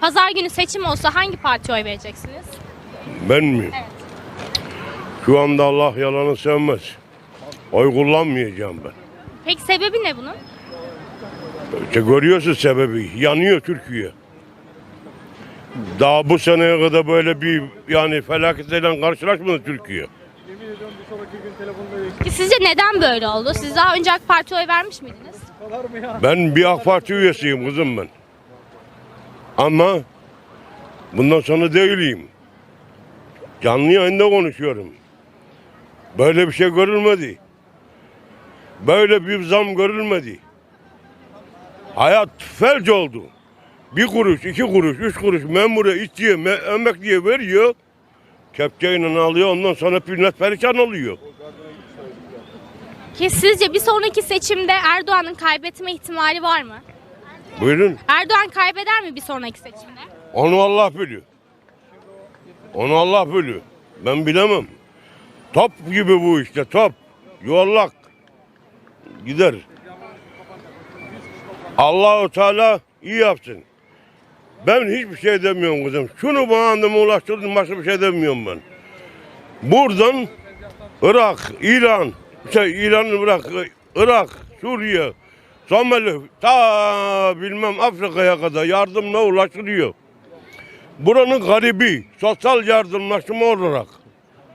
Pazar günü seçim olsa hangi partiye oy vereceksiniz? Ben mi? Evet. Şu anda Allah yalanı sevmez. Oy kullanmayacağım ben. Peki sebebi ne bunun? İşte görüyorsun sebebi. Yanıyor Türkiye. Daha bu seneye kadar böyle bir yani felaketle karşılaşmadı Türkiye. Ki sizce neden böyle oldu? Siz daha önce AK Parti'ye oy vermiş miydiniz? Ben bir AK Parti üyesiyim kızım ben. Ama bundan sonra değilim. Canlı yayında konuşuyorum. Böyle bir şey görülmedi. Böyle bir zam görülmedi. Hayat felç oldu. Bir kuruş, iki kuruş, üç kuruş memura, işçiye, me- emekliye veriyor. Kepçeyle alıyor ondan sonra millet perişan oluyor. Ki sizce bir sonraki seçimde Erdoğan'ın kaybetme ihtimali var mı? Buyurun. Erdoğan kaybeder mi bir sonraki seçimde? Onu Allah biliyor. Onu Allah biliyor. Ben bilemem. Top gibi bu işte top. Yuvarlak. Gider. Allahu Teala iyi yapsın. Ben hiçbir şey demiyorum kızım. Şunu bana anneme ulaştırdın başka bir şey demiyorum ben. Buradan Irak, İran, şey İran'ı bırak, Irak, Suriye, Somali, ta bilmem Afrika'ya kadar yardımla ulaşılıyor. Buranın garibi sosyal yardımlaşma olarak,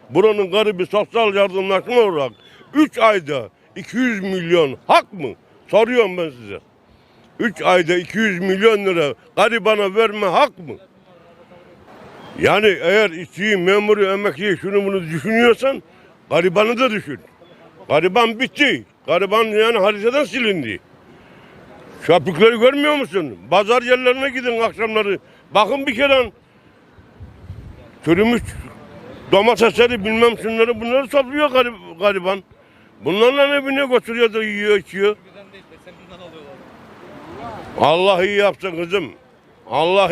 buranın garibi sosyal yardımlaşma olarak 3 ayda 200 milyon hak mı? Soruyorum ben size. 3 ayda 200 milyon lira garibana verme hak mı? Yani eğer işçiyi, memuru, emekliyi şunu bunu düşünüyorsan garibanı da düşün. Gariban bitti. Gariban yani haritadan silindi. Şaplıkları görmüyor musun? Pazar yerlerine gidin akşamları. Bakın bir kere çürümüş domatesleri bilmem şunları bunları topluyor garip, gariban. Bunlarla evine götürüyor da yiyor içiyor. Allah iyi yapsın kızım. Allah